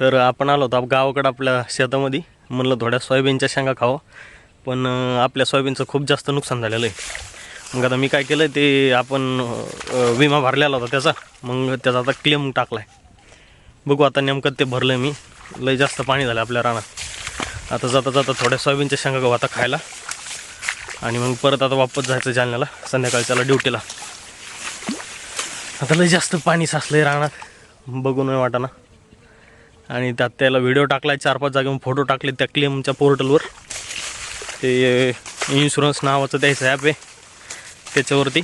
तर आपण आलो होतो गावाकडं आपल्या शेतामध्ये. म्हणलं थोड्या सोयाबीनच्या शेंगा खावं. पण आपल्या सोयाबीनचं खूप जास्त नुकसान झालेलं आहे. मग आता मी काय केलं ते आपण विमा भरलेला होता त्याचा. मग त्याचा आता क्लेम टाकला आहे बघू आता नेमकं ते भरलं मी. लय जास्त पाणी झालं आपल्या रानात. आता जाता जाता थोड्या सोयाबीनच्या शेंगा गहू आता खायला. आणि मग परत आता वापस जायचं जालन्याला संध्याकाळच्याला ड्युटीला. आता लय जास्त पाणी साचलंय रानात. बघू नाही वाटाना. आणि त्यात त्याला व्हिडिओ टाकलाय चार पाच जागेवर फोटो टाकले त्या क्लेमच्या पोर्टलवर ते इन्शुरन्स नावाचं त्याचं ॲप आहे. त्याच्यावरती.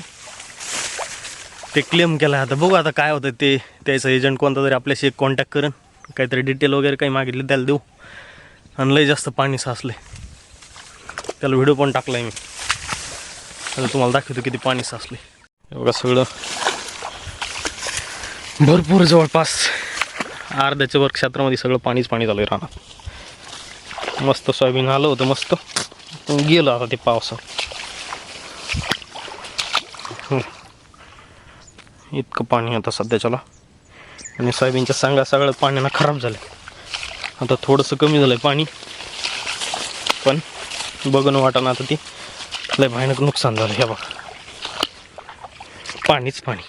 ते क्लेम केला आता बघू आता काय होतं ते त्याचं एजंट कोणता तरी आपल्याशी एक कॉन्टॅक्ट करेन. काहीतरी डिटेल वगैरे काही मागितले त्याला देऊ. आणि लई जास्त पाणी साचले त्याला व्हिडिओ पण टाकलाय मी. आता तुम्हाला दाखवतो किती पाणी साचले एवढं सगळं. भरपूर जवळपास. अर्ध्याच्या वर क्षेत्रामध्ये सगळं पाणीच पाणी झालं रानात. मस्त सोयाबीन आलं होतं मस्त. गेलं आता ते पावसात इतकं पाणी आता सध्याच्याला. आणि सोयाबीनच्या सांगा सगळं पाण्यानं खराब झालं आता थोडंसं कमी झालं पाणी. पण बघून वाटाणं आता ती. लय भयानक नुकसान झालं ह्या बघा. पाणीच पाणी.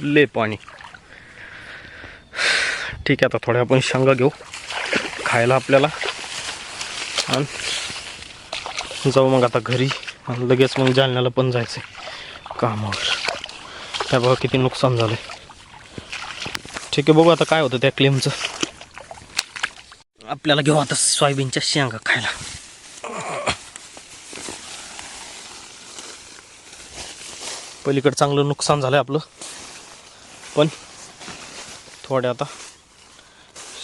ले पाणी. ठीक आहे आता थोड्या आपण शेंगा घेऊ. खायला आपल्याला. आणि जाऊ मग आता घरी. आणि लगेच मग जालन्याला पण जायचं आहे कामावर. त्या बघा किती नुकसान झालं ठीक आहे बघू आता काय होतं त्या क्लेमचं आपल्याला घेऊ आता सोयाबीनच्या शेंगा खायला. पलीकडे चांगलं नुकसान झालं आपलं. पण थोडे आता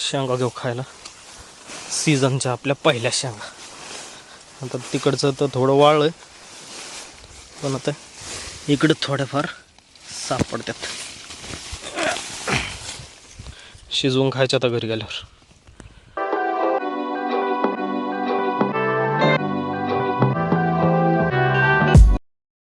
शेंगा घेऊ खायला. सीझनच्या आपल्या पहिल्या शेंगा. आता तिकडचं तर थोडं वाळलं पण आता इकडं थोड्याफार सापडतात शिजवून खायच्या आता घरी गेल्यावर.